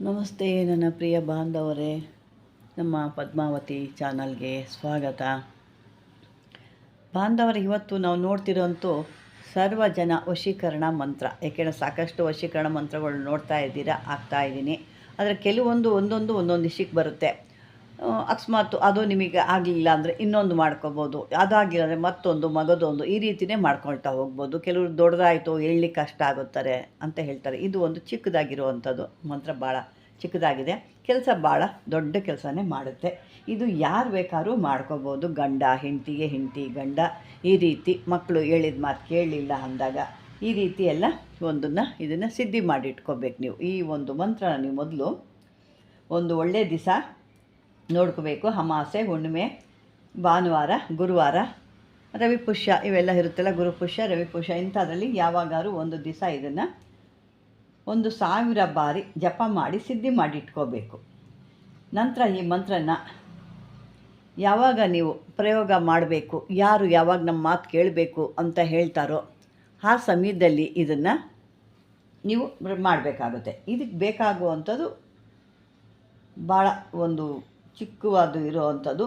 ನಮಸ್ತೆ ನನ್ನ ಪ್ರಿಯ ಬಾಂಧವರೇ, ನಮ್ಮ ಪದ್ಮಾವತಿ ಚಾನಲ್ಗೆ ಸ್ವಾಗತ. ಬಾಂಧವರು, ಇವತ್ತು ನಾವು ನೋಡ್ತಿರೋಂಥ ಸರ್ವ ಜನ ವಶೀಕರಣ ಮಂತ್ರ. ಯಾಕೆಂದರೆ ಸಾಕಷ್ಟು ವಶೀಕರಣ ಮಂತ್ರಗಳು ನೋಡ್ತಾ ಇದ್ದೀರಾ, ಆಗ್ತಾ ಇದ್ದೀನಿ. ಆದರೆ ಕೆಲವೊಂದು ಒಂದೊಂದು ಒಂದೊಂದು ಇಶಿಕ್ ಬರುತ್ತೆ. ಅಕಸ್ಮಾತ್ ಅದು ನಿಮಗೆ ಆಗಲಿಲ್ಲ ಅಂದರೆ ಇನ್ನೊಂದು ಮಾಡ್ಕೋಬೋದು. ಅದಾಗಿಲ್ಲ ಅಂದರೆ ಮತ್ತೊಂದು, ಮಗದೊಂದು ಈ ರೀತಿಯೇ ಮಾಡ್ಕೊಳ್ತಾ ಹೋಗ್ಬೋದು. ಕೆಲವರು ದೊಡ್ಡದಾಯಿತು ಹೇಳಲಿಕ್ಕೆ ಕಷ್ಟ ಆಗುತ್ತಾರೆ ಅಂತ ಹೇಳ್ತಾರೆ. ಇದು ಒಂದು ಚಿಕ್ಕದಾಗಿರುವಂಥದ್ದು. ಮಂತ್ರ ಭಾಳ ಚಿಕ್ಕದಾಗಿದೆ. ಕೆಲಸ ಭಾಳ ದೊಡ್ಡ ಕೆಲಸನೇ ಮಾಡುತ್ತೆ. ಇದು ಯಾರು ಬೇಕಾದ್ರೂ ಮಾಡ್ಕೋಬೋದು. ಗಂಡ, ಹೆಂಡತಿಗೆ ಹೆಂಡತಿ, ಗಂಡ, ಈ ರೀತಿ ಮಕ್ಕಳು ಹೇಳಿದ ಮಾತು ಕೇಳಲಿಲ್ಲ ಅಂದಾಗ ಈ ರೀತಿ ಎಲ್ಲ ಒಂದನ್ನು ಇದನ್ನು ಸಿದ್ಧಿ ಮಾಡಿಟ್ಕೋಬೇಕು ನೀವು. ಈ ಒಂದು ಮಂತ್ರನ ನೀವು ಮೊದಲು ಒಂದು ಒಳ್ಳೆಯ ದಿವಸ ನೋಡ್ಕೋಬೇಕು. ಅಮಾಸೆ, ಹುಣ್ಣಿಮೆ, ಭಾನುವಾರ, ಗುರುವಾರ, ರವಿ ಪುಷ್ಯ ಇವೆಲ್ಲ ಇರುತ್ತಲ್ಲ, ಗುರು ಪುಷ್ಯ, ರವಿ ಪುಷ್ಯ, ಇಂಥದ್ರಲ್ಲಿ ಯಾವಾಗಾದ್ರೂ ಒಂದು ದಿವಸ ಇದನ್ನು ಒಂದು ಸಾವಿರ ಬಾರಿ ಜಪ ಮಾಡಿ, ಸಿದ್ಧಿ ಮಾಡಿಟ್ಕೋಬೇಕು ನಂತರ ಈ ಮಂತ್ರನ ಯಾವಾಗ ನೀವು ಪ್ರಯೋಗ ಮಾಡಬೇಕು, ಯಾರು ಯಾವಾಗ ನಮ್ಮ ಮಾತು ಕೇಳಬೇಕು ಅಂತ ಹೇಳ್ತಾರೋ ಆ ಸಮಯದಲ್ಲಿ ಇದನ್ನು ನೀವು ಮಾಡಬೇಕಾಗುತ್ತೆ. ಇದಕ್ಕೆ ಬೇಕಾಗುವಂಥದ್ದು ಭಾಳ ಒಂದು ಚಿಕ್ಕವಾದ ಇರುವಂಥದ್ದು.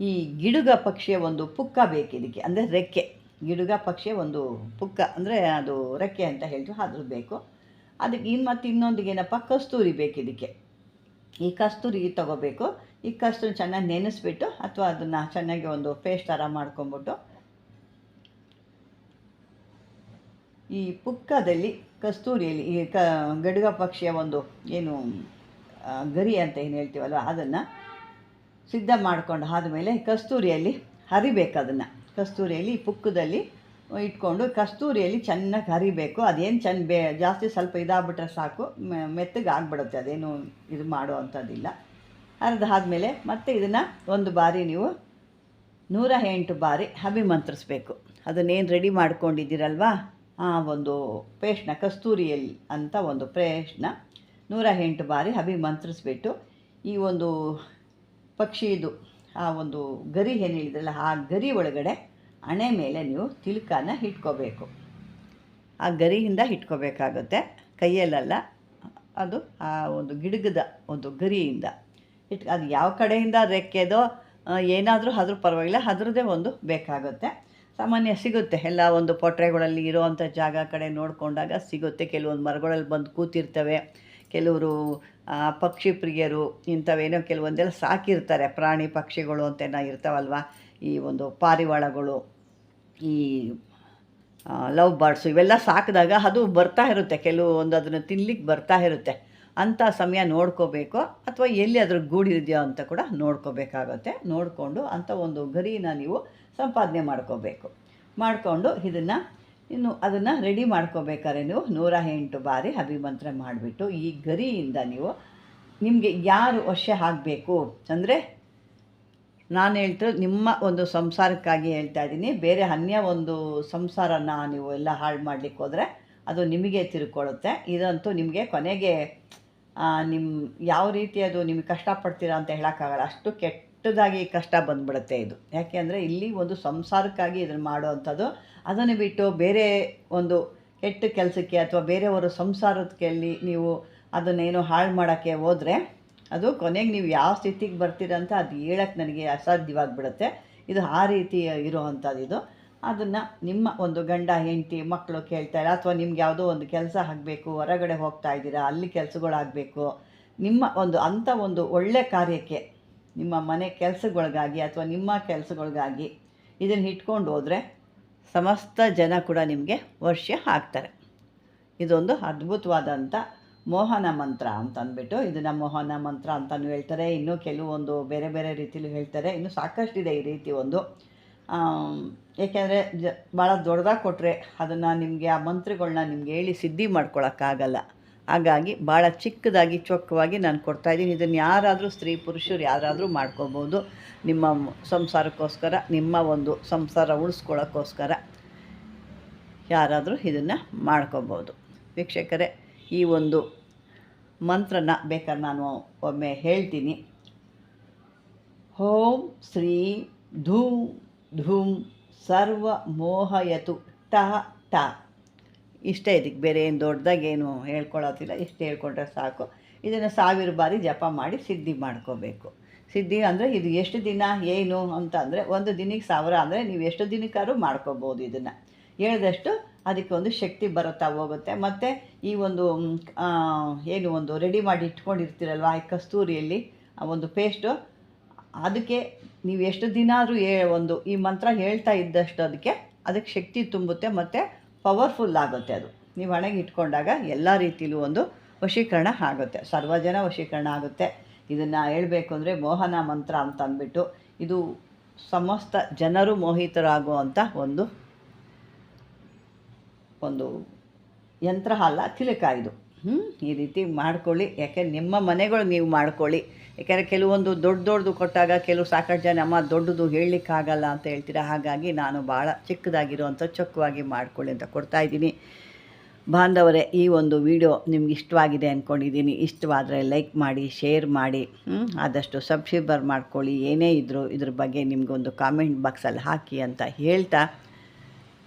ಈ ಗಿಡುಗ ಪಕ್ಷಿಯ ಒಂದು ಪುಕ್ಕ ಬೇಕು ಇದಕ್ಕೆ, ಅಂದರೆ ರೆಕ್ಕೆ. ಗಿಡುಗ ಪಕ್ಷಿಯ ಒಂದು ಪುಕ್ಕ, ಅಂದರೆ ಅದು ರೆಕ್ಕೆ ಅಂತ ಹೇಳ್ತೀವಿ ಅದ್ರ ಬೇಕು. ಅದಕ್ಕೆ ಇನ್ನು ಮತ್ತು ಇನ್ನೊಂದಿಗೆ ಏನಪ್ಪ, ಕಸ್ತೂರಿ ಬೇಕು ಇದಕ್ಕೆ. ಈ ಕಸ್ತೂರಿ ತಗೋಬೇಕು. ಈ ಕಸ್ತೂರಿ ಚೆನ್ನಾಗಿ ನೆನೆಸ್ಬಿಟ್ಟು, ಅಥವಾ ಅದನ್ನು ಚೆನ್ನಾಗಿ ಒಂದು ಪೇಸ್ಟ್ ಥರ ಮಾಡ್ಕೊಂಬಿಟ್ಟು, ಈ ಪುಕ್ಕದಲ್ಲಿ, ಕಸ್ತೂರಿಯಲ್ಲಿ, ಈ ಕ, ಗಡುಗ ಪಕ್ಷಿಯ ಒಂದು ಏನು ಗರಿ ಅಂತ ಏನು ಹೇಳ್ತೀವಲ್ವ? ಅದನ್ನು ಸಿದ್ಧ ಮಾಡ್ಕೊಂಡು ಆದಮೇಲೆ ಕಸ್ತೂರಿಯಲ್ಲಿ ಹರಿಬೇಕು ಅದನ್ನು. ಕಸ್ತೂರಿಯಲ್ಲಿ ಪುಕ್ಕದಲ್ಲಿ ಇಟ್ಕೊಂಡು ಕಸ್ತೂರಿಯಲ್ಲಿ ಚೆನ್ನಾಗಿ ಹರಿಬೇಕು. ಅದೇನು ಚೆನ್ನ ಬೇ, ಜಾಸ್ತಿ ಸ್ವಲ್ಪ ಇದಾಗ್ಬಿಟ್ರೆ ಸಾಕು. ಮೆತ್ತಗೆ ಆಗ್ಬಿಡುತ್ತೆ. ಅದೇನು ಇದು ಮಾಡೋ ಅಂಥದ್ದಿಲ್ಲ ಹರಿದಾದ್ಮೇಲೆ ಮತ್ತೆ ಇದನ್ನು ಒಂದು ಬಾರಿ ನೀವು ನೂರ ಎಂಟು ಬಾರಿ ಅಭಿಮಂತ್ರಿಸ್ಬೇಕು. ಅದನ್ನೇನು ರೆಡಿ ಮಾಡ್ಕೊಂಡಿದ್ದೀರಲ್ವಾ? ಆ ಒಂದು ಪೇಸ್ಟ್ನ ಕಸ್ತೂರಿಯಲ್ಲಿ ಅಂತ ಒಂದು ಪೇಸ್ಟ್ನ ನೂರ ಎಂಟು ಬಾರಿ ಅಭಿಮಂತ್ರಿಸ್ಬಿಟ್ಟು ಈ ಒಂದು ಪಕ್ಷಿದು, ಆ ಒಂದು ಗರಿ ಏನು ಹೇಳಿದ್ರಲ್ಲ, ಆ ಗರಿ ಒಳಗಡೆ ಹಣೆ ಮೇಲೆ ನೀವು ತಿಲಕನ ಇಟ್ಕೋಬೇಕು. ಆ ಗರಿಯಿಂದ ಇಟ್ಕೋಬೇಕಾಗುತ್ತೆ. ಕೈಯಲ್ಲಲ್ಲ ಅದು ಆ ಒಂದು ಗಿಡಗದ ಒಂದು ಗರಿಯಿಂದ ಇಟ್ ಅದು ಯಾವ ಕಡೆಯಿಂದ ರೆಕ್ಕೆದೋ ಏನಾದರೂ ಅದ್ರ ಪರವಾಗಿಲ್ಲ, ಅದ್ರದ್ದೇ ಒಂದು ಬೇಕಾಗುತ್ತೆ. ಸಾಮಾನ್ಯ ಸಿಗುತ್ತೆ, ಎಲ್ಲ ಒಂದು ಪೊಟ್ರೆಗಳಲ್ಲಿ ಇರೋವಂಥ ಜಾಗ ಕಡೆ ನೋಡಿಕೊಂಡಾಗ ಸಿಗುತ್ತೆ. ಕೆಲವೊಂದು ಮರಗಳಲ್ಲಿ ಬಂದು ಕೂತಿರ್ತವೆ. ಕೆಲವರು ಪಕ್ಷಿ ಪ್ರಿಯರು ಇಂಥವೇನೋ ಕೆಲವೊಂದೆಲ್ಲ ಸಾಕಿರ್ತಾರೆ, ಪ್ರಾಣಿ ಪಕ್ಷಿಗಳು ಅಂತೆಲ್ಲ ಇರ್ತಾವಲ್ವ? ಈ ಒಂದು ಪಾರಿವಾಳಗಳು, ಈ ಲವ್ ಬರ್ಡ್ಸು ಇವೆಲ್ಲ ಸಾಕಿದಾಗ ಅದು ಬರ್ತಾ ಇರುತ್ತೆ. ಕೆಲವೊಂದು ಅದನ್ನು ತಿನ್ಲಿಕ್ಕೆ ಬರ್ತಾ ಇರುತ್ತೆ. ಅಂಥ ಸಮಯ ನೋಡ್ಕೋಬೇಕು. ಅಥವಾ ಎಲ್ಲಿ ಅದ್ರ ಗೂಡಿದೆಯೋ ಅಂತ ಕೂಡ ನೋಡ್ಕೋಬೇಕಾಗುತ್ತೆ. ನೋಡಿಕೊಂಡು ಅಂಥ ಒಂದು ಗರಿನ ನೀವು ಸಂಪಾದನೆ ಮಾಡ್ಕೋಬೇಕು. ಮಾಡಿಕೊಂಡು ಇದನ್ನು ಇನ್ನು ಅದನ್ನು ರೆಡಿ ಮಾಡ್ಕೋಬೇಕಾದ್ರೆ ನೀವು ನೂರ ಎಂಟು ಬಾರಿ ಅಭಿಮಂತ್ರ ಮಾಡಿಬಿಟ್ಟು ಈ ಗರಿಯಿಂದ ನೀವು ನಿಮಗೆ ಯಾರು ವರ್ಷ ಆಗಬೇಕು? ಅಂದರೆ ನಾನು ಹೇಳ್ತಿರೋದು ನಿಮ್ಮ ಒಂದು ಸಂಸಾರಕ್ಕಾಗಿ ಹೇಳ್ತಾ ಇದ್ದೀನಿ. ಬೇರೆ ಅನ್ಯ ಒಂದು ಸಂಸಾರನ ನೀವು ಎಲ್ಲ ಹಾಳು ಮಾಡಲಿಕ್ಕೆ ಹೋದರೆ ಅದು ನಿಮಗೆ ತಿರ್ಕೊಳ್ಳುತ್ತೆ. ಇದಂತೂ ನಿಮಗೆ ಕೊನೆಗೆ ನಿಮ್ಮ ಯಾವ ರೀತಿ ಅದು ನಿಮಗೆ ಕಷ್ಟಪಡ್ತೀರಾ ಅಂತ ಹೇಳೋಕ್ಕಾಗಲ್ಲ. ಅಷ್ಟು ಕೆಟ್ಟದಾಗಿ ಕಷ್ಟ ಬಂದ್ಬಿಡುತ್ತೆ ಇದು. ಯಾಕೆ ಅಂದರೆ ಇಲ್ಲಿ ಒಂದು ಸಂಸಾರಕ್ಕಾಗಿ ಇದನ್ನು ಮಾಡುವಂಥದ್ದು, ಅದನ್ನು ಬಿಟ್ಟು ಬೇರೆ ಒಂದು ಕೆಟ್ಟ ಕೆಲಸಕ್ಕೆ ಅಥವಾ ಬೇರೆಯವರ ಸಂಸಾರಕ್ಕೆ ನೀವು ಅದನ್ನೇನು ಹಾಳು ಮಾಡೋಕ್ಕೆ ಹೋದರೆ, ಅದು ಕೊನೆಗೆ ನೀವು ಯಾವ ಸ್ಥಿತಿಗೆ ಬರ್ತೀರ ಅಂತ ಅದು ಹೇಳಕ್ಕೆ ನನಗೆ ಅಸಾಧ್ಯವಾಗಿಬಿಡುತ್ತೆ. ಇದು ಆ ರೀತಿ ಇರುವಂಥದ್ದು ಇದು. ಅದನ್ನು ನಿಮ್ಮ ಒಂದು ಗಂಡ, ಹೆಂಡತಿ ಮಕ್ಕಳು ಕೇಳ್ತಾರೆ ಅಥವಾ ನಿಮ್ಗೆ ಯಾವುದೋ ಒಂದು ಕೆಲಸ ಆಗಬೇಕು, ಹೊರಗಡೆ ಹೋಗ್ತಾ ಇದ್ದೀರಾ, ಅಲ್ಲಿ ಕೆಲಸಗಳಾಗಬೇಕು, ನಿಮ್ಮ ಒಂದು ಅಂಥ ಒಂದು ಒಳ್ಳೆ ಕಾರ್ಯಕ್ಕೆ ನಿಮ್ಮ ಮನೆ ಕೆಲಸಗಳಿಗಾಗಿ ಅಥವಾ ನಿಮ್ಮ ಕೆಲಸಗಳಿಗಾಗಿ ಇದನ್ನು ಇಟ್ಕೊಂಡು ಹೋದರೆ ಸಮಸ್ತ ಜನ ಕೂಡ ನಿಮಗೆ ವರ್ಷ ಹಾಕ್ತಾರೆ. ಇದೊಂದು ಅದ್ಭುತವಾದಂಥ ಮೋಹನ ಮಂತ್ರ ಅಂತ ಅಂದ್ಬಿಟ್ಟು ಇದನ್ನು ಮೋಹನ ಮಂತ್ರ ಅಂತಲೂ ಹೇಳ್ತಾರೆ. ಇನ್ನೂ ಕೆಲವೊಂದು ಬೇರೆ ಬೇರೆ ರೀತಿಲೂ ಹೇಳ್ತಾರೆ. ಇನ್ನು ಸಾಕಷ್ಟಿದೆ ಈ ರೀತಿ ಒಂದು. ಏಕೆಂದರೆ ಜ ಭಾಳ ದೊಡ್ಡದಾಗಿ ಕೊಟ್ಟರೆ ಅದನ್ನು ನಿಮಗೆ ಆ ಮಂತ್ರಗಳನ್ನ ನಿಮ್ಗೆ ಹೇಳಿ ಸಿದ್ಧಿ ಮಾಡ್ಕೊಳಕ್ಕಾಗಲ್ಲ. ಹಾಗಾಗಿ ಭಾಳ ಚಿಕ್ಕದಾಗಿ, ಚೊಕ್ಕವಾಗಿ ನಾನು ಕೊಡ್ತಾ ಇದ್ದೀನಿ. ಇದನ್ನು ಯಾರಾದರೂ ಸ್ತ್ರೀ ಪುರುಷರು ಯಾರಾದರೂ ಮಾಡ್ಕೋಬೋದು ನಿಮ್ಮ ಸಂಸಾರಕ್ಕೋಸ್ಕರ, ನಿಮ್ಮ ಒಂದು ಸಂಸಾರ ಉಳಿಸ್ಕೊಳ್ಳೋಕ್ಕೋಸ್ಕರ ಯಾರಾದರೂ ಇದನ್ನು ಮಾಡ್ಕೋಬೋದು ವೀಕ್ಷಕರೇ, ಈ ಒಂದು ಮಂತ್ರನ ಬೇಕಾದ್ರೆ ನಾನು ಒಮ್ಮೆ ಹೇಳ್ತೀನಿ. ಓಂ ಶ್ರೀ ಧೂಮ್ ಧೂಮ್ ಸರ್ವ ಮೋಹಯತು ಟ ಟ. ಇಷ್ಟೇ ಇದಕ್ಕೆ ಬೇರೆ ಏನು ದೊಡ್ಡದಾಗಿ ಏನು ಹೇಳ್ಕೊಳ್ಳೋದಿಲ್ಲ ಇಷ್ಟು ಹೇಳ್ಕೊಂಡ್ರೆ ಸಾಕು. ಇದನ್ನು ಸಾವಿರ ಬಾರಿ ಜಪ ಮಾಡಿ ಸಿದ್ಧಿ ಮಾಡ್ಕೋಬೇಕು. ಸಿದ್ಧಿ ಅಂದರೆ ಇದು ಎಷ್ಟು ದಿನ, ಏನು ಅಂತ ಅಂದರೆ ಒಂದು ದಿನಕ್ಕೆ ಸಾವಿರ ಅಂದರೆ ನೀವು ಎಷ್ಟು ದಿನಕ್ಕಾದ್ರೂ ಮಾಡ್ಕೋಬೋದು ಇದನ್ನು. ಹೇಳಿದಷ್ಟು ಅದಕ್ಕೆ ಒಂದು ಶಕ್ತಿ ಬರುತ್ತಾ ಹೋಗುತ್ತೆ. ಮತ್ತು ಈ ಒಂದು ಏನು ಒಂದು ರೆಡಿ ಮಾಡಿ ಇಟ್ಕೊಂಡಿರ್ತೀರಲ್ವ? ಈ ಕಸ್ತೂರಿಯಲ್ಲಿ ಆ ಒಂದು ಪೇಸ್ಟು ಅದಕ್ಕೆ ನೀವು ಎಷ್ಟು ದಿನ ಆದರೂ ಒಂದು ಈ ಮಂತ್ರ ಹೇಳ್ತಾ ಇದ್ದಷ್ಟು ಅದಕ್ಕೆ ಅದಕ್ಕೆ ಶಕ್ತಿ ತುಂಬುತ್ತೆ. ಮತ್ತು ಪವರ್ಫುಲ್ ಆಗುತ್ತೆ ಅದು. ನೀವು ಹಣೆಗೆ ಇಟ್ಕೊಂಡಾಗ ಎಲ್ಲ ರೀತಿಯಲ್ಲೂ ಒಂದು ವಶೀಕರಣ ಆಗುತ್ತೆ. ಸರ್ವಜನ ವಶೀಕರಣ ಆಗುತ್ತೆ. ಇದನ್ನು ಹೇಳಬೇಕು ಅಂದರೆ ಮೋಹನ ಮಂತ್ರ ಅಂತ ಅಂದ್ಬಿಟ್ಟು ಇದು ಸಮಸ್ತ ಜನರು ಮೋಹಿತರಾಗುವಂಥ ಒಂದು ಒಂದು ಯಂತ್ರ ಅಲ್ಲ, ತಿಲಕ ಇದು. ಹ್ಞೂ ಈ ರೀತಿ ಮಾಡ್ಕೊಳ್ಳಿ. ಯಾಕೆ, ನಿಮ್ಮ ಮನೆಗಳು ನೀವು ಮಾಡ್ಕೊಳ್ಳಿ. ಯಾಕೆಂದರೆ ಕೆಲವೊಂದು ದೊಡ್ಡ ದೊಡ್ಡದು ಕೊಟ್ಟಾಗ ಕೆಲವು ಸಾಕಷ್ಟು ಜನ, ಅಮ್ಮ, ದೊಡ್ಡದು ಹೇಳಲಿಕ್ಕಾಗಲ್ಲ ಅಂತ ಹೇಳ್ತೀರಾ? ಹಾಗಾಗಿ ನಾನು ಭಾಳ ಚಿಕ್ಕದಾಗಿರುವಂಥ ಚೊಕ್ಕವಾಗಿ ಮಾಡ್ಕೊಳ್ಳಿ ಅಂತ ಕೊಡ್ತಾ ಇದ್ದೀನಿ. ಬಾಂಧವರೇ, ಈ ಒಂದು ವಿಡಿಯೋ ನಿಮ್ಗೆ ಇಷ್ಟವಾಗಿದೆ ಅಂದ್ಕೊಂಡಿದ್ದೀನಿ ಇಷ್ಟವಾದರೆ ಲೈಕ್ ಮಾಡಿ, ಶೇರ್ ಮಾಡಿ. ಆದಷ್ಟು ಸಬ್ಸ್ಕ್ರೈಬರ್ ಮಾಡ್ಕೊಳ್ಳಿ. ಏನೇ ಇದ್ದರೂ ಇದ್ರ ಬಗ್ಗೆ ನಿಮಗೊಂದು ಕಾಮೆಂಟ್ ಬಾಕ್ಸಲ್ಲಿ ಹಾಕಿ ಅಂತ ಹೇಳ್ತಾ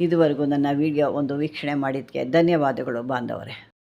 ಇದುವರೆಗೂ ನನ್ನ ವಿಡಿಯೋ ಒಂದು ವೀಕ್ಷಣೆ ಮಾಡಿದ್ದಕ್ಕೆ ಧನ್ಯವಾದಗಳು ಬಾಂಧವರೇ.